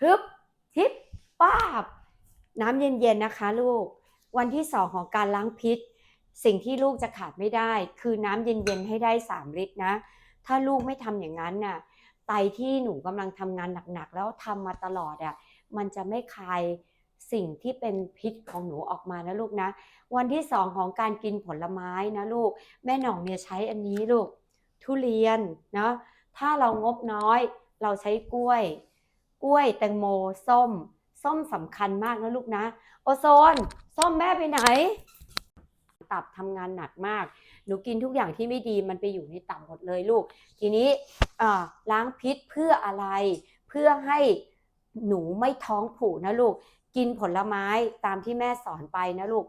ฮึบทิปป้าบ น้ำเย็นๆนะคะลูก วันที่สองของการล้างพิษ สิ่งที่ลูกจะขาดไม่ได้ คือน้ำเย็นๆให้ได้ 3 ลิตรนะ ถ้าลูกไม่ทำอย่างนั้นน่ะ ไตที่หนูกำลังทำงานหนักๆ แล้วทำมาตลอดอะ มันจะไม่คายสิ่งที่เป็นพิษของหนูออกมานะลูกนะ วันที่สองของการกินผลไม้นะลูก แม่หน่องเนี่ยใช้อันนี้ลูก ทุเรียนเนาะถ้าเรางบน้อยเราใช้กล้วย กล้วยแตงโม ส้ม ส้มสำคัญมากนะลูกนะ โอโซน ส้มแม่ไปไหน ตับทำงานหนักมาก หนูกินทุกอย่างที่ไม่ดีมันไปอยู่ในตับหมดเลยลูก ทีนี้ล้างพิษเพื่ออะไร เพื่อให้หนูไม่ท้องผูกนะลูก กินผลไม้ตามที่แม่สอนไปนะลูก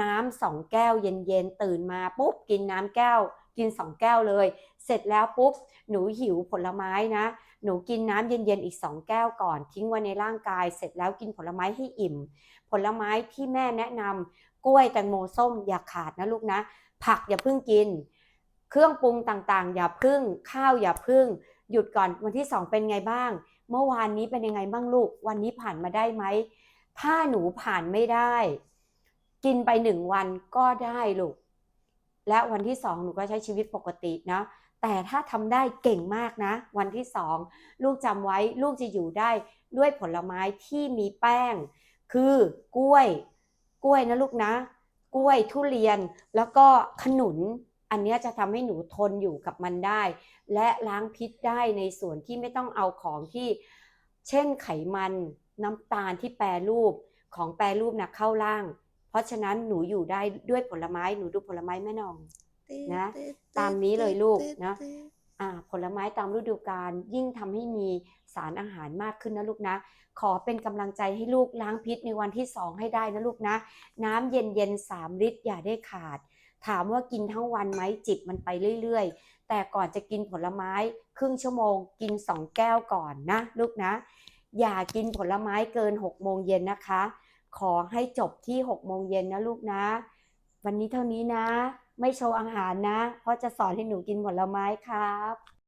น้ำสองแก้วเย็นๆตื่นมาปุ๊บกินน้ำแก้ว กินสองแก้วเลย เสร็จแล้วปุ๊บหนูหิวผลไม้นะ หนูกินน้ำเย็นๆอีกสองแก้วก่อน ทิ้งไว้ในร่างกาย เสร็จแล้วกินผลไม้ให้อิ่ม ผลไม้ที่แม่แนะนำกล้วยแตงโมส้มอย่าขาดนะลูกนะ ผักอย่าเพิ่งกิน เครื่องปรุงต่างๆ อย่าพึ่งข้าวอย่าพึ่ง หยุดก่อนวันที่สองเป็นไงบ้าง เมื่อวานนี้เป็นยังไงบ้างลูก วันนี้ผ่านมาได้ไหมถ้าหนูผ่านไม่ได้ กินไปหนึ่งวันก็ได้ลูก และวันที่สองหนูก็ใช้ชีวิตปกตินะ แต่ถ้าทำได้เก่งมากนะ วันที่สองลูกจำไว้ลูกจะอยู่ได้ด้วยผลไม้ที่มีแป้ง คือกล้วย กล้วยนะลูกนะ กล้วยทุเรียนแล้วก็ขนุน อันนี้จะทำให้หนูทนอยู่กับมันได้ และล้างพิษได้ในส่วนที่ไม่ต้องเอาของที่ เช่นไขมันน้ำตาลที่แปรรูปของแปรรูปนะเข้าร่าง เพราะฉะนั้นหนูอยู่ได้ด้วยผลไม้หนูดูผลไม้แม่นองนะ ตามนี้เลยลูกนะอ่าผลไม้ตามฤดูกาลยิ่งทำให้มีสารอาหารมากขึ้นนะลูกนะ ขอเป็นกำลังใจให้ลูกล้างพิษในวันที่สองให้ได้นะลูกนะ น้ำเย็นเย็นๆสามลิตรอย่าได้ขาด ถามว่ากินทั้งวันไหมจิบมันไปเรื่อยๆ แต่ก่อนจะกินผลไม้ครึ่งชั่วโมง กินสองแก้วก่อนนะ ลูกนะ อย่ากินผลไม้เกินหกโมงเย็นนะคะ ขอให้จบที่หกโมงเย็นนะลูกนะ วันนี้เท่านี้นะ ไม่โชว์อาหารนะ เพราะจะสอนให้หนูกินผลไม้ครับ